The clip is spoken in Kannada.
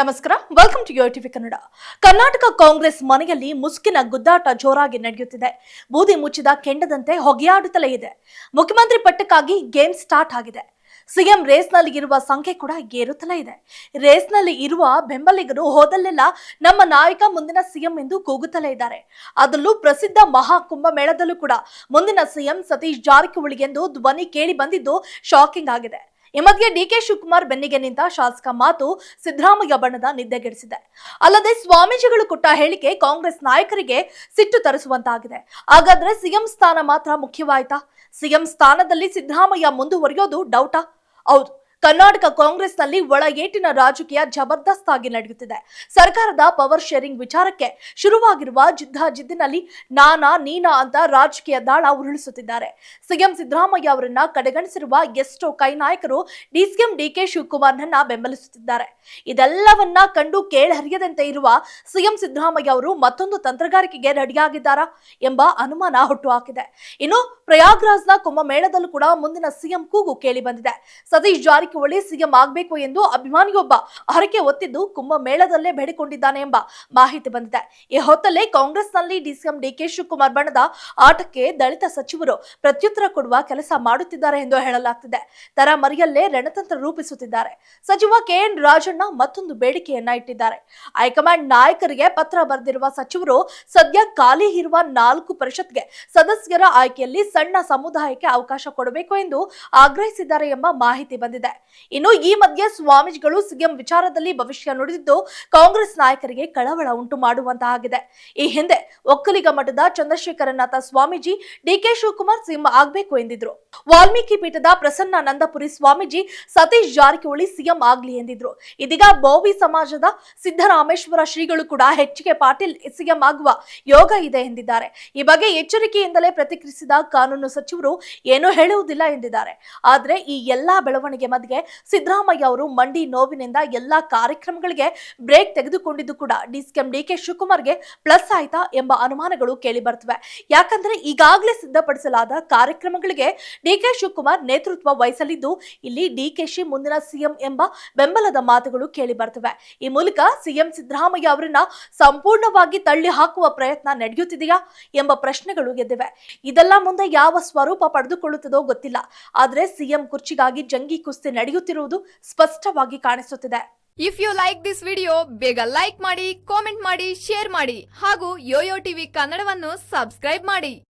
ನಮಸ್ಕಾರ welcome to TV Kannada Karnataka Congress ಮನೆಯಲ್ಲಿ ಮುಸುಕಿನ ಗುದ್ದಾಟ ಜೋರಾಗಿ ನಡೆಯುತ್ತಿದೆ. ಬೂದಿ ಮುಚ್ಚಿದ ಕೆಂಡದಂತೆ ಹೊಗೆಯಾಡುತ್ತಲೇ ಇದೆ. ಮುಖ್ಯಮಂತ್ರಿ ಪಟ್ಟಕ್ಕಾಗಿ ಗೇಮ್ ಸ್ಟಾರ್ಟ್ ಆಗಿದೆ. ಸಿಎಂ ರೇಸ್ನಲ್ಲಿ ಇರುವ ಸಂಖ್ಯೆ ಕೂಡ ಏರುತ್ತಲೇ ಇದೆ. ರೇಸ್ನಲ್ಲಿ ಇರುವ ಬೆಂಬಲಿಗರು ಹೋದಲ್ಲೆಲ್ಲ ನಮ್ಮ ನಾಯಕ ಮುಂದಿನ ಸಿಎಂ ಎಂದು ಕೂಗುತ್ತಲೇ ಇದ್ದಾರೆ. ಅದರಲ್ಲೂ ಪ್ರಸಿದ್ಧ ಮಹಾ ಕುಂಭಮೇಳದಲ್ಲೂ ಕೂಡ ಮುಂದಿನ ಸಿಎಂ ಸತೀಶ್ ಜಾರಕಿಹೊಳಿ ಎಂದು ಧ್ವನಿ ಕೇಳಿ ಬಂದಿದ್ದು ಶಾಕಿಂಗ್ ಆಗಿದೆ. ಈ ಮಧ್ಯೆ ಡಿಕೆ ಶಿವಕುಮಾರ್ ಬೆನ್ನಿಗೆ ನಿಂತ ಶಾಸಕ ಮಾತು ಸಿದ್ದರಾಮಯ್ಯ ಬಣ್ಣದ ನಿದ್ದೆಗೆಡಿಸಿದೆ. ಅಲ್ಲದೆ ಸ್ವಾಮೀಜಿಗಳು ಕೊಟ್ಟ ಹೇಳಿಕೆ ಕಾಂಗ್ರೆಸ್ ನಾಯಕರಿಗೆ ಸಿಟ್ಟು ತರಿಸುವಂತಾಗಿದೆ. ಹಾಗಾದ್ರೆ ಸಿಎಂ ಸ್ಥಾನ ಮಾತ್ರ ಮುಖ್ಯವಾಯ್ತಾ? ಸಿಎಂ ಸ್ಥಾನದಲ್ಲಿ ಸಿದ್ದರಾಮಯ್ಯ ಮುಂದುವರಿಯೋದು ಡೌಟಾ? ಹೌದು ಕರ್ನಾಟಕ ಕಾಂಗ್ರೆಸ್ನಲ್ಲಿ ಒಳ ಏಟಿನ ರಾಜಕೀಯ ಜಬರ್ದಸ್ತ್ ಆಗಿ ನಡೆಯುತ್ತಿದೆ. ಸರ್ಕಾರದ ಪವರ್ ಶೇರಿಂಗ್ ವಿಚಾರಕ್ಕೆ ಶುರುವಾಗಿರುವ ಜಿದ್ದಾಜಿದ್ದಿನಲ್ಲಿ ನಾನಾ ನೀನಾ ಅಂತ ರಾಜಕೀಯ ದಾಳ ಉರುಳಿಸುತ್ತಿದ್ದಾರೆ. ಸಿಎಂ ಸಿದ್ದರಾಮಯ್ಯ ಅವರನ್ನ ಕಡೆಗಣಿಸಿರುವ ಎಷ್ಟೋ ಕೈ ನಾಯಕರು ಡಿಸಿಎಂ ಡಿಕೆ ಶಿವಕುಮಾರ್ನನ್ನ ಬೆಂಬಲಿಸುತ್ತಿದ್ದಾರೆ. ಇದೆಲ್ಲವನ್ನ ಕಂಡು ಕೇಳಹರಿಯದಂತೆ ಇರುವ ಸಿಎಂ ಸಿದ್ದರಾಮಯ್ಯ ಅವರು ಮತ್ತೊಂದು ತಂತ್ರಗಾರಿಕೆಗೆ ರೆಡಿಯಾಗಿದ್ದಾರಾ ಎಂಬ ಅನುಮಾನ ಹುಟ್ಟುಹಾಕಿದೆ. ಇನ್ನು ಪ್ರಯಾಗ್ರಾಜ್ನ ಕುಂಭಮೇಳದಲ್ಲೂ ಕೂಡ ಮುಂದಿನ ಸಿಎಂ ಕೂಗು ಕೇಳಿ ಬಂದಿದೆ. ಸತೀಶ್ ಜಾರಕಿಹೊಳಿ ಸಿಎಂ ಆಗಬೇಕು ಎಂದು ಅಭಿಮಾನಿಯೊಬ್ಬ ಹರಕೆ ಒತ್ತಿದ್ದು ಕುಂಭಮೇಳದಲ್ಲೇ ಬೇಡಿಕೊಂಡಿದ್ದಾನೆ ಎಂಬ ಮಾಹಿತಿ ಬಂದಿದೆ. ಈ ಹೊತ್ತಲ್ಲೇ ಕಾಂಗ್ರೆಸ್ನಲ್ಲಿ ಡಿಸಿಎಂ ಡಿಕೆ ಶಿವಕುಮಾರ್ ಬಣದ ಆಟಕ್ಕೆ ದಲಿತ ಸಚಿವರು ಪ್ರತ್ಯುತ್ತರ ಕೊಡುವ ಕೆಲಸ ಮಾಡುತ್ತಿದ್ದಾರೆ ಎಂದು ಹೇಳಲಾಗ್ತಿದೆ. ತರ ಮರಿಯಲ್ಲೇ ರಣತಂತ್ರ ರೂಪಿಸುತ್ತಿದ್ದಾರೆ. ಸಚಿವ ಕೆಎನ್ ರಾಜಣ್ಣ ಮತ್ತೊಂದು ಬೇಡಿಕೆಯನ್ನ ಇಟ್ಟಿದ್ದಾರೆ. ಹೈಕಮಾಂಡ್ ನಾಯಕರಿಗೆ ಪತ್ರ ಬರೆದಿರುವ ಸಚಿವರು ಸದ್ಯ ಖಾಲಿ ಇರುವ ನಾಲ್ಕು ಪರಿಷತ್ಗೆ ಸದಸ್ಯರ ಆಯ್ಕೆಯಲ್ಲಿ ಸಣ್ಣ ಸಮುದಾಯಕ್ಕೆ ಅವಕಾಶ ಕೊಡಬೇಕು ಎಂದು ಆಗ್ರಹಿಸಿದ್ದಾರೆ ಎಂಬ ಮಾಹಿತಿ ಬಂದಿದೆ. ಇನ್ನು ಈ ಮಧ್ಯೆ ಸ್ವಾಮೀಜಿಗಳು ಸಿಎಂ ವಿಚಾರದಲ್ಲಿ ಭವಿಷ್ಯ ನುಡಿದಿದ್ದು ಕಾಂಗ್ರೆಸ್ ನಾಯಕರಿಗೆ ಕಳವಳ ಉಂಟು ಮಾಡುವಂತಾಗಿದೆ ಈ ಹಿಂದೆ ಒಕ್ಕಲಿಗ ಮಠದ Chandrashekharanatha Swamiji D K Shivakumar CM ಆಗಬೇಕು ಎಂದಿದ್ರು. ವಾಲ್ಮೀಕಿ ಪೀಠದ ಪ್ರಸನ್ನ ನಂದಪುರಿ ಸ್ವಾಮೀಜಿ ಸತೀಶ್ ಜಾರಕಿಹೊಳಿ ಸಿಎಂ ಆಗ್ಲಿ ಎಂದಿದ್ರು. ಇದೀಗ ಬೋವಿ ಸಮಾಜದ ಸಿದ್ದರಾಮೇಶ್ವರ ಶ್ರೀಗಳು ಕೂಡ ಹೆಚ್ಚಿಗೆ ಪಾಟೀಲ್ ಸಿಎಂ ಆಗುವ ಯೋಗ ಇದೆ ಎಂದಿದ್ದಾರೆ. ಈ ಬಗ್ಗೆ ಎಚ್ಚರಿಕೆಯಿಂದಲೇ ಪ್ರತಿಕ್ರಿಯಿಸಿದ ಕಾನೂನು ಸಚಿವರು ಏನೂ ಹೇಳುವುದಿಲ್ಲ ಎಂದಿದ್ದಾರೆ. ಆದರೆ ಈ ಎಲ್ಲಾ ಬೆಳವಣಿಗೆ ಮಧ್ಯೆ ಸಿದ್ದರಾಮಯ್ಯ ಅವರು ಮಂಡಿ ನೋವಿನಿಂದ ಎಲ್ಲಾ ಕಾರ್ಯಕ್ರಮಗಳಿಗೆ ಬ್ರೇಕ್ ತೆಗೆದುಕೊಂಡಿದ್ದು ಕೂಡ ಡಿಸಿಎಂ ಡಿಕೆ ಶಿವಕುಮಾರ್ಗೆ ಪ್ಲಸ್ ಆಯ್ತಾ ಎಂಬ ಅನುಮಾನಗಳು ಕೇಳಿ ಬರ್ತವೆ ಯಾಕಂದ್ರೆ ಈಗಾಗಲೇ ಸಿದ್ಧಪಡಿಸಲಾದ ಕಾರ್ಯಕ್ರಮಗಳಿಗೆ ಡಿಕೆ ಶಿವಕುಮಾರ್ ನೇತೃತ್ವ ವಹಿಸಲಿದ್ದು ಇಲ್ಲಿ ಡಿಕೆಶಿ ಮುಂದಿನ ಸಿಎಂ ಎಂಬ ಬೆಂಬಲದ ಮಾತುಗಳು ಕೇಳಿ ಬರ್ತವೆ. ಈ ಮೂಲಕ ಸಿಎಂ ಸಿದ್ದರಾಮಯ್ಯ ಅವರನ್ನ ಸಂಪೂರ್ಣವಾಗಿ ತಳ್ಳಿ ಹಾಕುವ ಪ್ರಯತ್ನ ನಡೆಯುತ್ತಿದೆಯಾ ಎಂಬ ಪ್ರಶ್ನೆಗಳು ಎದ್ದಿವೆ. ಇದೆಲ್ಲ ಮುಂದೆ ಯಾವ ಸ್ವರೂಪ ಪಡೆದುಕೊಳ್ಳುತ್ತದೋ ಗೊತ್ತಿಲ್ಲ. ಆದ್ರೆ ಸಿಎಂ ಕುರ್ಚಿಗಾಗಿ ಜಂಗಿ ಕುಸ್ತಿ ನಡೆಯುತ್ತಿರುವುದು ಸ್ಪಷ್ಟವಾಗಿ ಕಾಣಿಸುತ್ತಿದೆ. If you like this video ಬೇಗ ಲೈಕ್ ಮಾಡಿ ಕಾಮೆಂಟ್ ಮಾಡಿ ಶೇರ್ ಮಾಡಿ ಹಾಗೂ ಯೋಯೋ ಟಿವಿ ಕನ್ನಡವನ್ನು ಸಬ್ಸ್ಕ್ರೈಬ್ ಮಾಡಿ.